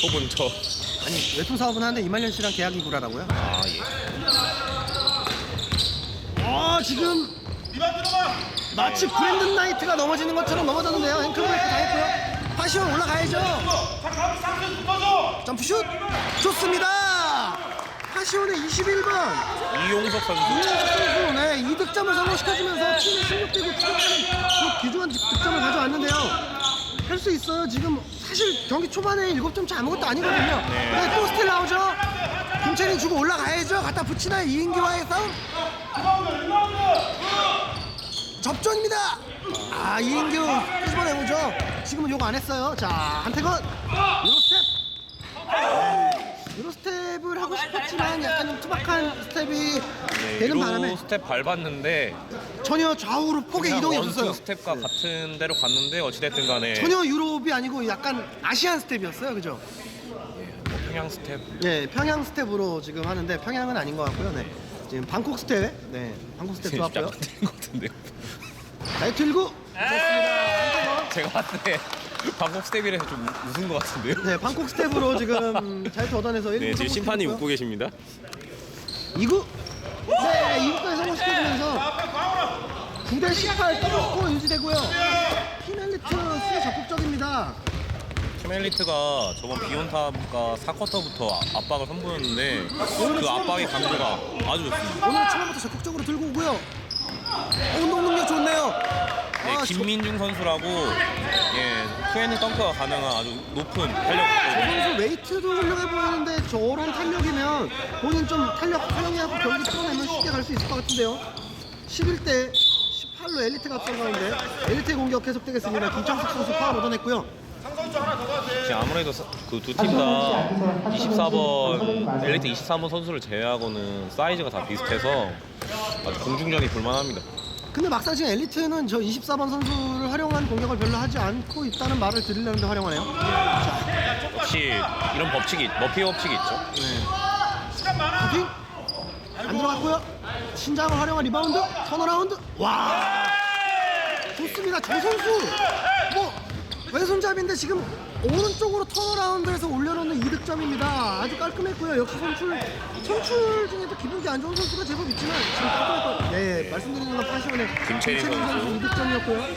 톱은 저. 아니 외투 사업은 하는데 이말년 씨랑 계약이 구라라고요? 아 예. 아 지금 마치 브랜든 나이트가 넘어지는 것처럼 넘어졌는데요. 앵클 브레이크 당했고요. 파시온 올라가야죠. 점프슛 좋습니다. 파시온의 21번 이용석 선수. 선수 네, 2득점을 성공시켜주면서 팀의 16대 9 추격하는 그 귀중한 득점을 가져왔는데요. 할 수 있어요. 지금 사실 경기 초반에 7점 차 아무것도 아니거든요. 네. 또 스틸 나오죠. 김채린 주고 올라가야죠. 갖다 붙이나요? 이인기와의 싸움. 접전입니다. 아 이인규 끄집어내보죠. 지금은 요거 안 했어요. 자 한태건 유로 스텝. 유로 스텝을 하고 싶었지만 약간 좀 투박한 스텝이 네, 되는 유로 바람에 스텝 밟았는데 전혀 좌우로 폭의 그냥 이동이 원투 없었어요. 스텝과 같은 데로 갔는데 어찌됐든 간에 전혀 유럽이 아니고 약간 아시안 스텝이었어요. 그죠? 뭐 평양 스텝 네, 평양 스텝으로 지금 하는데 평양은 아닌 것 같고요. 네. 지금 방콕 스텝. 네, 방콕 스텝 좋았고요. 않은 것 같은데요. 나이트 19. 좋습니다. 한태건. 제가 봤을 때 방콕 스텝이라서 좀 웃은 것 같은데요. 네, 방콕 스텝으로 지금 잘 얻어내서 1구 네, 지금 심판이 웃고 계십니다. 2구 네 2구까지 성공시켜주면서 9대 18 더블 스코어 유지되고요 피날리트 수비 적극적입니다 케멜리트가 저번 비온탑과 4쿼터부터 압박을 선보였는데 그 압박의 강도가 아주 좋습니다. 오늘 초반부터 적극적으로 들고 오고요 어, 운동 능력 좋네요 네, 아, 김민중 선수라고 예, 투애니 덩크가 가능한 아주 높은 저 탄력 선수 웨이트도 훌륭해 보이는데 저런 탄력이면 본인 좀 탄력 활용해갖고 경기 풀어내면 쉽게 갈 수 있을 것 같은데요. 11대 18로 엘리트가 앞선 가운데 엘리트의 공격 계속되겠습니다. 김창숙 선수 파울 얻어냈고요. 지금 아무래도 그 두 팀 다 24번 엘리트 23번 선수를 제외하고는 사이즈가 다 비슷해서 아주 공중전이 볼만합니다. 근데 막상 지금 엘리트는 저 24번 선수를 활용한 공격을 별로 하지 않고 있다는 말을 드리려는데 활용하네요. 역시 이런 법칙이 머피 법칙이 있죠. 슈팅 안 들어갔고요. 신장을 활용한 리바운드, 턴어라운드. 와 좋습니다. 저 선수 뭐 왼손잡인데 지금 오른쪽으로 턴어라운드에서 올려놓는 이득점입니다. 아주 깔끔했고요. 역시 선출 선출 중에도 기분이 안 좋은 선수가 제법 있지만 지금 깔끔했고 네 말씀드리는 건 파시온의 김채린 선수. 이득점이었고요.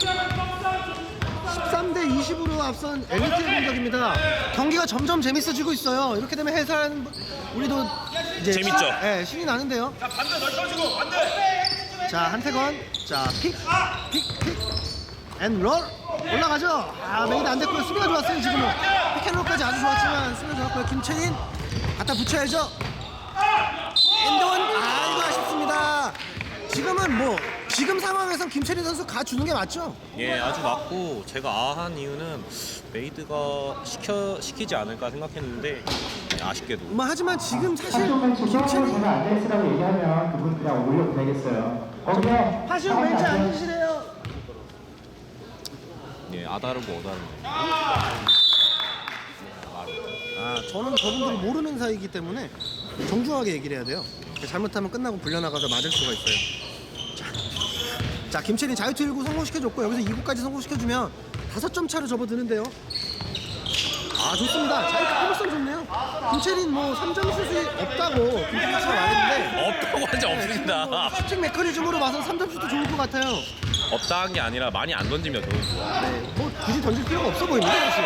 13대 20으로 앞선 엘리트의 공격입니다. 경기가 점점 재밌어지고 있어요. 이렇게 되면 해설하는 분- 우리도 이제 재밌죠? 신, 네, 신이 나는데요. 자 한태건, 자 픽, 픽, 픽, 앤 롤. 올라가죠. 아 메이드 안 됐고요. 수비가 좋았어요 지금은. 피켄롤까지 아주 좋았지만 수비가 좋았고요. 김채인 갖다 붙여야죠. 엔드원 아 이거 아쉽습니다. 지금은 뭐 지금 상황에선 김채린 선수 가 주는 게 맞죠? 예, 아주 맞고 제가 아한 이유는 메이드가 시켜 시키지 않을까 생각했는데 아쉽게도 뭐 하지만 지금 사실 한쪽은 제가 안 됐으라고 얘기하면 그분 그냥 올려보내겠어요. 거기에 하시오 벤치 앉으시래요. 예, 아다르고 어다르고 아 저는 저분들이 모르는 사이이기 때문에 정중하게 얘기를 해야 돼요. 잘못하면 끝나고 불려나가서 맞을 수가 있어요. 자, 자 김채린 자유투 1구 성공시켜줬고 여기서 2구까지 성공시켜주면 다섯 점 차로 접어드는데요. 아 좋습니다. 자유투 커버성 좋네요. 김채린 뭐 3점 슛이 없다고 김채린 씨가 말했는데 없다고 한적 없습니다. 슈팅 메커니즘으로 봐서 3점 슛도 좋을 것 같아요. 없다한 게 아니라 많이 안 던지면 좋은 거. 네, 뭐 굳이 던질 필요가 없어 보입니다 사실.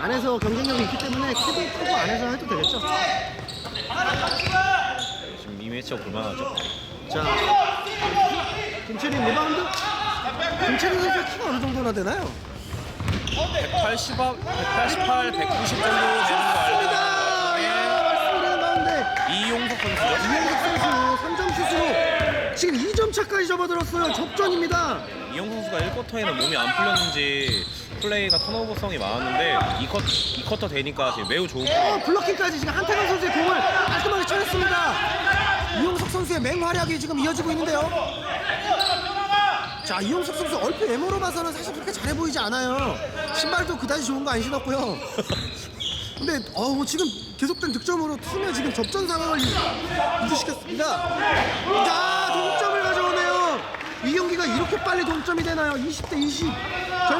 안에서 경쟁력이 있기 때문에 키도 크고 안에서 해도 되겠죠. 지금 이 매치업 볼만하죠. 자, 김채린 리바운드. 김채린 선수 키가 어느 정도나 되나요? 180, 188, 190 정도 되는 거 맞습니다. 알고 야, 말씀드리는 가운데 이용석 선수죠. 이현석 선수 3점 슛으로 지금 2점 차까지 접어들었어요. 접전입니다. 이용 선수가 1쿼터에는 몸이 안 풀렸는지 플레이가 턴오버성이 많았는데 2쿼터, 2쿼터 되니까 지금 매우 좋은 어, 블로킹까지 지금 한태건 선수의 공을 깔끔하게 쳐냈습니다. 이용석 선수의 맹활약이 지금 이어지고 있는데요. 자, 이용석 선수 얼핏 외모로 봐서는 사실 그렇게 잘해 보이지 않아요. 신발도 그다지 좋은 거 안 신었고요. 근데 어 지금 계속된 득점으로 팀의 지금 접전 상황을 유지시켰습니다. 자, 동점을 가져오네요. 이 경기가 이렇게 빨리 동점이 되나요? 20 대 20. 젊은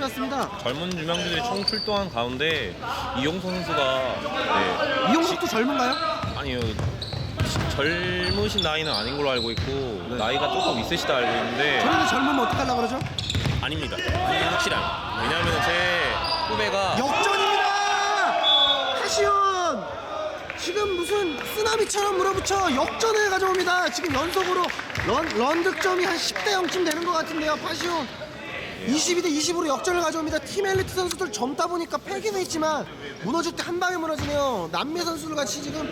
일망들이 춤추는 경기 20대 20으로 동점을 가져. 가져왔습니다. 젊은 유망주들이 총 출동한 가운데 이용석 선수가 네, 이용석도 젊은가요? 아니요 시- 젊으신 나이는 아닌 걸로 알고 있고 나이가 조금 있으시다 알고 있는데 저래도 젊으면 어떡하려고 그러죠? 아닙니다. 확실한. 왜냐하면 제 후배가 역전입니다! 하시온! 지금 무슨 쓰나미처럼 물어붙여 역전을 가져옵니다. 지금 연속으로 런, 런 득점이 한 10대 0쯤 되는 것 같은데요. 파시온 22대 20으로 역전을 가져옵니다. 팀 엘리트 선수들 젊다 보니까 패기는 있지만 무너질 때 한 방에 무너지네요. 남미 선수들 같이 지금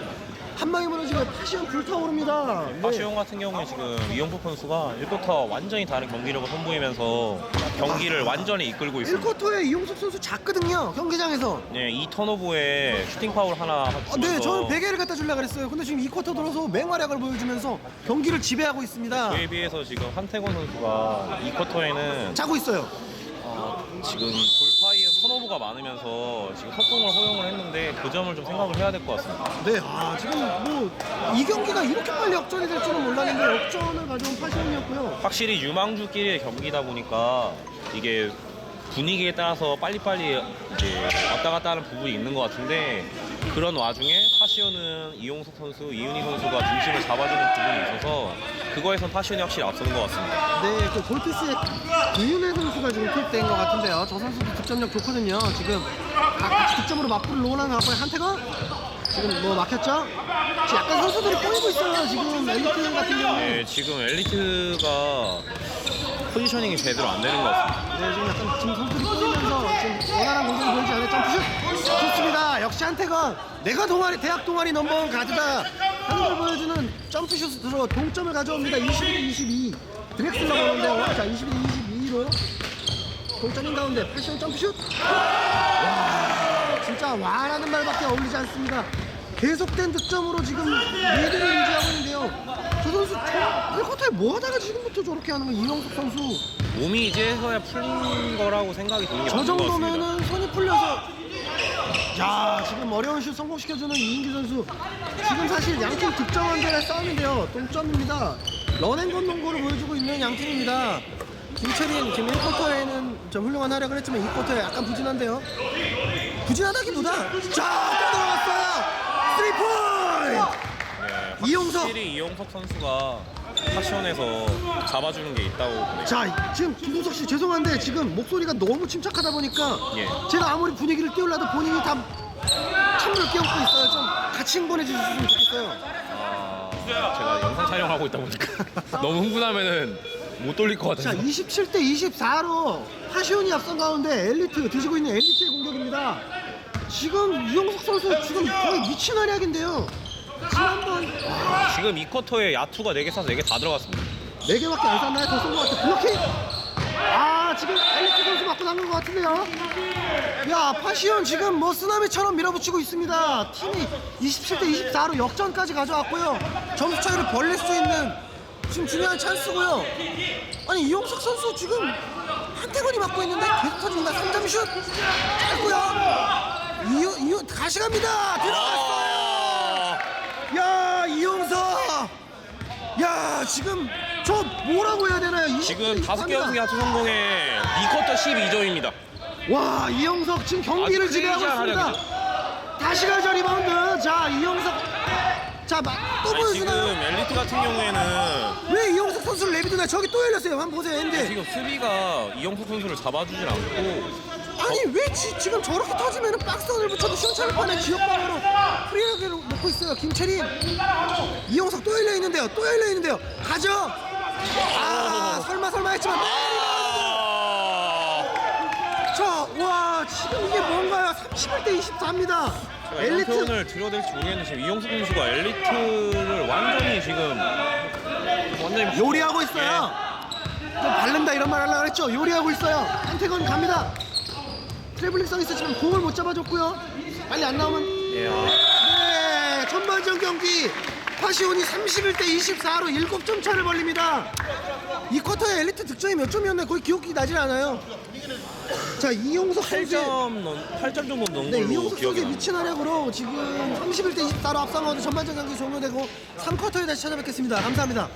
한 방에 무너지고 파시온 불타오릅니다. 네. 파시용 같은 경우에 지금 이용석 선수가 1쿼터 완전히 다른 경기력을 선보이면서 경기를 완전히 이끌고 있습니다. 1쿼터에 이용석 선수 작거든요. 경기장에서. 네, 이 턴오버에 슈팅 파울 하나 아, 네, 저는 베개를 갖다 주려고 그랬어요. 근데 지금 2쿼터 들어서 맹활약을 보여주면서 경기를 지배하고 있습니다. 그에 비해서 지금 한태권 선수가 이 쿼터에는 짜고 있어요. 어, 지금 돌파이 은 턴오버가 많으면서 지금 속공을 허용을 했는데 그 점을 좀 생각을 해야 될 것 같습니다. 네, 아, 지금 뭐 이 경기가 이렇게 빨리 역전이 될 줄은 몰랐는데 역전을 가져온 파시온이었고요. 확실히 유망주끼리의 경기다 보니까 이게 분위기에 따라서 빨리빨리 이제 왔다 갔다 하는 부분이 있는 것 같은데 그런 와중에 파시오는 이용석 선수, 이윤희 선수가 중심을 잡아주는 부분이 있어서 그거에선 파시온이 확실히 앞서는 것 같습니다. 네, 그 골피스의 유윤혜 선수가 지금 투입된 것 같은데요. 저 선수도 득점력 좋거든요. 지금 각 득점으로 맞불을 놓으려는 갖고 한태건 지금 뭐 막혔죠? 지금 약간 선수들이 꼬이고 있어요. 지금 엘리트 같은 경우는. 네, 지금 엘리트가 포지셔닝이 제대로 안 되는 것 같습니다. 네, 지금 약간 지금 선수들이 꼬이면서 지금 원활한 공격을 보이지 않는 점프슛 좋습니다. 역시 한태건 내가 동아리 대학 동아리 넘버원 가드다 하는 걸 보여주는 점프슛으로 동점을 가져옵니다. 21대 22 드렉슬러 보는데요. 자 22대 22로 동점인 가운데 패션 점프슛 와 진짜 와라는 말밖에 어울리지 않습니다. 계속된 득점으로 지금 리드를 유지하고 있는데요. 저 선수 저 1쿼터에 뭐 하다가 지금부터 저렇게 하는 거예요? 이영석 선수. 몸이 이제서야 풀린 거라고 생각이 드는 게 저 맞는 것 같습니다. 정도면은 손이 풀려서 야 지금 어려운 슛 성공시켜주는 이인기 선수 지금 사실 양팀 득점왕전의 싸움인데요 동점입니다 런앤건 농구를 보여주고 있는 양팀입니다 김철인 지금 1쿼터에는 좀 훌륭한 활약을 했지만 2쿼터에 약간 부진한데요 부진하다기보다 자또 들어갔어요 3포인트 네, 이용석. 확실히 이용석 선수가 파시온에서 잡아주는 게 있다고 보네요. 자 지금 김동석 씨 죄송한데 지금 목소리가 너무 침착하다 보니까 예. 제가 아무리 분위기를 띄우려도 본인이 다 찬물을 끼얹고 있어요. 좀 같이 응원해 주셨으면 좋겠어요. 아, 제가 영상 촬영하고 있다 보니까 너무 흥분하면은 못 돌릴 것 자 같아서. 27대 24로 파시온이 앞선 가운데 엘리트 뒤지고 있는 엘리트의 공격입니다. 지금 이용석 선수 지금 거의 미친 활약인데요. 지난번 지금 이 쿼터에 야투가 4개 쏴서 4개 다 들어갔습니다. 4개밖에 안 쐈나요? 더쏜것 같아. 블로킹! 아, 지금 엘리트 선수 맞고 나간 것 같은데요? 야, 파시온 지금 뭐 쓰나미처럼 밀어붙이고 있습니다. 팀이 27대 24로 역전까지 가져왔고요. 점수 차이를 벌릴 수 있는 지금 중요한 찬스고요. 아니, 이용석 선수 지금 한태건이 맞고 있는데 계속 터집니다. 3점 슛! 짧고요. 이유, 이유, 다시 갑니다! 들어갔어요! 야, 이용석! 야, 지금 저 뭐라고 해야 되나요? 27대 지금 5개 24입니다. 연속 야투 성공에 이 쿼터 12점입니다. 와 이영석 지금 경기를 아주 지배하고 있습니다. 다시 가죠 리바운드. 자 이영석 자또 아니, 지금 보여주나요? 엘리트 같은 경우에는 왜 이영석 선수를 내비두나 저기 또 열렸어요. 한번 보세요 엔드. 지금 수비가 이영석 선수를 잡아주질 않고 아니 왜 지, 지금 저렇게 터지면은 박스원을 붙여도 시원찮을 판에 지역방으로 프리하게 놓고 있어요. 김철인 이영석 또 열려 있는데요. 또 열려 있는데요. 가죠. 아 설마 설마 했지만 아! 저와 지금 이게 뭔가요? 31대 24입니다. 제가 이런 엘리트 표현을 드려야 될지 모르겠는데 지금 이영석 선수가 엘리트를 완전히 지금 완전히 요리하고 있어요. 좀 바른다 이런 말 하려고 했죠. 요리하고 있어요. 한태건 갑니다. 트래블링 서비스 지금 공을 못 잡아줬고요. 빨리 안 나오면 예, 아, 네 전반전 경기 파시온이 31대 24로 7점 차를 벌립니다. 이 쿼터에 엘리트 득점이 몇 점이었나요? 거의 기억이 나질 않아요. 자 이용석 선수의 8점 넣 8점 정도 넣은 네, 걸로 이용석 기억이 선수의 납니다. 미친 활약으로 지금 31대 24로 앞서가고 전반전 경기 종료되고 3쿼터에 다시 찾아뵙겠습니다. 감사합니다.